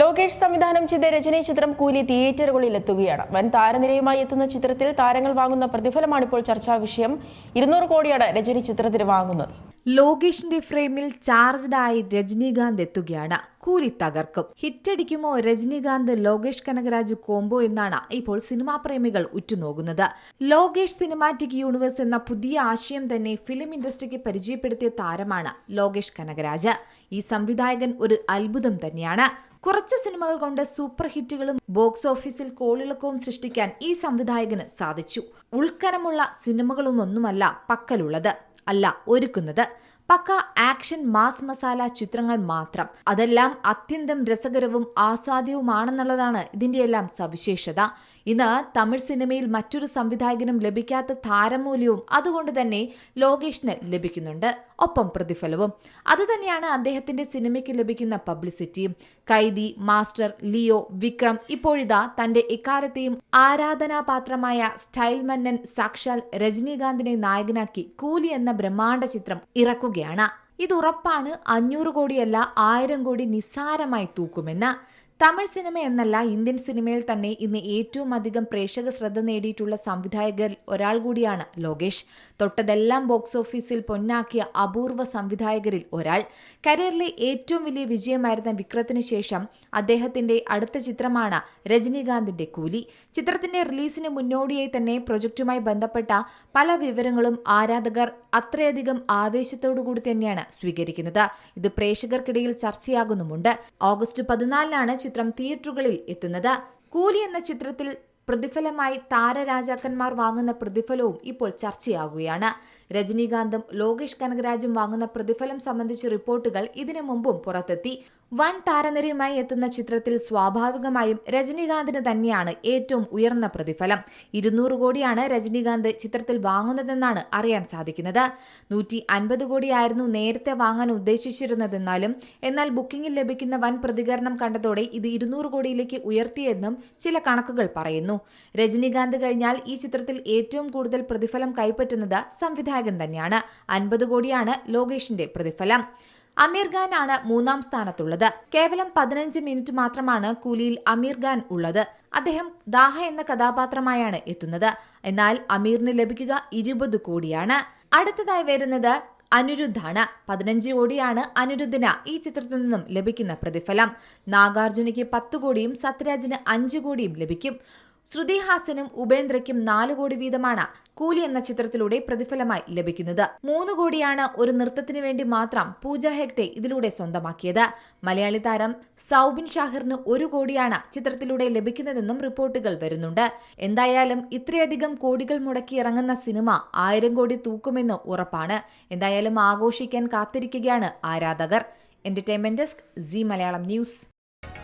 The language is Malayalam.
ലോകേഷ് സംവിധാനം ചെയ്ത രചനീ ചിത്രം കൂലി തിയേറ്ററുകളിൽ എത്തുകയാണ് വൻ താരനിരയുമായി എത്തുന്ന ചിത്രത്തിൽ താരങ്ങൾ വാങ്ങുന്ന പ്രതിഫലമാണിപ്പോൾ ചർച്ചാ വിഷയം. ഇരുന്നൂറ് കോടിയാണ് രജനി ചിത്രത്തിന് വാങ്ങുന്നത്. ലോകേഷിന്റെ ഫ്രെയിമിൽ ചാർജ്ഡ് ആയി രജനീകാന്ത് എത്തുകയാണ്. കൂലി തകർക്കും. ഹിറ്റടിക്കുമോ രജനീകാന്ത് ലോകേഷ് കനകരാജ് കോംബോ എന്നാണ് ഇപ്പോൾ സിനിമാ പ്രേമികൾ ഉറ്റുനോക്കുന്നത്. ലോകേഷ് സിനിമാറ്റിക് യൂണിവേഴ്സ് എന്ന പുതിയ ആശയം തന്നെ ഫിലിം ഇൻഡസ്ട്രിക്ക് പരിചയപ്പെടുത്തിയ താരമാണ് ലോകേഷ് കനകരാജ്. ഈ സംവിധായകൻ ഒരു അത്ഭുതം തന്നെയാണ്. കുറച്ച് സിനിമകൾ കൊണ്ട് സൂപ്പർ ഹിറ്റുകളും ബോക്സ് ഓഫീസിൽ കോളിളക്കവും സൃഷ്ടിക്കാൻ ഈ സംവിധായകന് സാധിച്ചു. ഉൾക്കനമുള്ള സിനിമകളൊന്നൊന്നുമല്ല പക്കലുള്ളത് അല്ല ഒരുക്കുന്നത്. പക്ക ആക്ഷൻ മാസ് മസാല ചിത്രങ്ങൾ മാത്രം. അതെല്ലാം അത്യന്തം രസകരവും ആസ്വാദ്യവുമാണെന്നുള്ളതാണ് ഇതിന്റെയെല്ലാം സവിശേഷത. ഇന്ന് തമിഴ് സിനിമയിൽ മറ്റൊരു സംവിധായകനും ലഭിക്കാത്ത താരമൂല്യവും അതുകൊണ്ട് തന്നെ ലോകേഷിന് ലഭിക്കുന്നുണ്ട്. ഒപ്പം പ്രതിഫലവും. അതുതന്നെയാണ് അദ്ദേഹത്തിന്റെ സിനിമയ്ക്ക് ലഭിക്കുന്ന പബ്ലിസിറ്റിയും. കൈദി മാസ്റ്റർ ലിയോ വിക്രം ഇപ്പോഴിതാ തന്റെ എക്കാലത്തെയും ആരാധനാപാത്രമായ സ്റ്റൈൽ മന്നൻ സാക്ഷാൽ രജനീകാന്തിനെ നായകനാക്കി കൂലി എന്ന ബ്രഹ്മാണ്ഡ ചിത്രം ഇറക്കുകയാണ്. ഇത് ഉറപ്പാണ് അഞ്ഞൂറ് കോടിയല്ല ആയിരം കോടി നിസ്സാരമായി തൂക്കുമെന്ന് തമിഴ് സിനിമ എന്നല്ല ഇന്ത്യൻ സിനിമയിൽ തന്നെ ഇന്ന് ഏറ്റവും അധികം പ്രേക്ഷക ശ്രദ്ധ നേടിയിട്ടുള്ള സംവിധായകർ ഒരാൾ കൂടിയാണ് ലോകേഷ്. തൊട്ടതെല്ലാം ബോക്സ് ഓഫീസിൽ പൊന്നാക്കിയ അപൂർവ സംവിധായകരിൽ ഒരാൾ. കരിയറിലെ ഏറ്റവും വലിയ വിജയമായിരുന്ന വിക്രത്തിനു ശേഷം അദ്ദേഹത്തിന്റെ അടുത്ത ചിത്രമാണ് രജനീകാന്തിന്റെ കൂലി. ചിത്രത്തിന്റെ റിലീസിന് മുന്നോടിയായി തന്നെ പ്രൊജക്റ്റുമായി ബന്ധപ്പെട്ട പല വിവരങ്ങളും ആരാധകർ അത്രയധികം ആവേശത്തോടു കൂടി തന്നെയാണ് സ്വീകരിക്കുന്നത്. ഇത് പ്രേക്ഷകർക്കിടയിൽ ചർച്ചയാകുന്നുമുണ്ട്. ഓഗസ്റ്റ് പതിനാലിനാണ് ചിത്രം തിയേറ്ററുകളിൽ എത്തുന്നത്. കൂലി എന്ന ചിത്രത്തിൽ പ്രതിഫലമായി താരരാജാക്കന്മാർ വാങ്ങുന്ന പ്രതിഫലവും ഇപ്പോൾ ചർച്ചയാകുകയാണ്. രജനീകാന്തും ലോകേഷ് കനകരാജും വാങ്ങുന്ന പ്രതിഫലം സംബന്ധിച്ച റിപ്പോർട്ടുകൾ ഇതിനു മുമ്പും പുറത്തെത്തി. വൻ താരനിരയുമായി എത്തുന്ന ചിത്രത്തിൽ സ്വാഭാവികമായും രജനീകാന്തിന് തന്നെയാണ് ഏറ്റവും ഉയർന്ന പ്രതിഫലം. ഇരുന്നൂറ് കോടിയാണ് രജനീകാന്ത് ചിത്രത്തിൽ വാങ്ങുന്നതെന്നാണ് അറിയാൻ സാധിക്കുന്നത്. നൂറ്റി അൻപത് കോടിയായിരുന്നു നേരത്തെ വാങ്ങാൻ ഉദ്ദേശിച്ചിരുന്നതെന്നാലും എന്നാൽ ബുക്കിംഗിൽ ലഭിക്കുന്ന വൻ പ്രതികരണം കണ്ടതോടെ ഇത് ഇരുന്നൂറ് കോടിയിലേക്ക് ഉയർത്തിയെന്നും ചില കണക്കുകൾ പറയുന്നു. രജനീകാന്ത് കഴിഞ്ഞാൽ ഈ ചിത്രത്തിൽ ഏറ്റവും കൂടുതൽ പ്രതിഫലം കൈപ്പറ്റുന്നത് സംവിധായകൻ തന്നെയാണ്. അൻപത് കോടിയാണ് ലോകേഷിന്റെ പ്രതിഫലം. അമീർ ഖാൻ ആണ് മൂന്നാം സ്ഥാനത്തുള്ളത്. കേവലം പതിനഞ്ച് മിനിറ്റ് മാത്രമാണ് കൂലിയിൽ അമീർ ഖാൻ ഉള്ളത്. അദ്ദേഹം ദാഹ എന്ന കഥാപാത്രമായാണ് എത്തുന്നത്. എന്നാൽ അമീറിന് ലഭിക്കുക ഇരുപത് കോടിയാണ്. അടുത്തതായി വരുന്നത് അനിരുദ്ധാണ് പതിനഞ്ച് കോടിയാണ് അനിരുദ്ധിന് ഈ ചിത്രത്തിൽ നിന്നും ലഭിക്കുന്ന പ്രതിഫലം. നാഗാർജുനയ്ക്ക് പത്ത് കോടിയും സത്യരാജിന് അഞ്ച് കോടിയും ലഭിക്കും. ശ്രുതി ഹാസനും ഉപേന്ദ്രയ്ക്കും നാലു കോടി വീതമാണ് കൂലി എന്ന ചിത്രത്തിലൂടെ പ്രതിഫലമായി ലഭിക്കുന്നത്. മൂന്ന് കോടിയാണ് ഒരു നൃത്തത്തിനു വേണ്ടി മാത്രം പൂജ ഹെഗ്ഡെ ഇതിലൂടെ സ്വന്തമാക്കിയത്. മലയാളി താരം സൗബിൻ ഷാഹിറിന് ഒരു കോടിയാണ് ചിത്രത്തിലൂടെ ലഭിക്കുന്നതെന്നും റിപ്പോർട്ടുകൾ വരുന്നുണ്ട്. എന്തായാലും ഇത്രയധികം കോടികൾ മുടക്കി ഇറങ്ങുന്ന സിനിമ ആയിരം കോടി തൂക്കുമെന്ന് ഉറപ്പാണ്. എന്തായാലും ആഘോഷിക്കാൻ കാത്തിരിക്കുകയാണ് ആരാധകർ. Entertainment desk Zee Malayalam news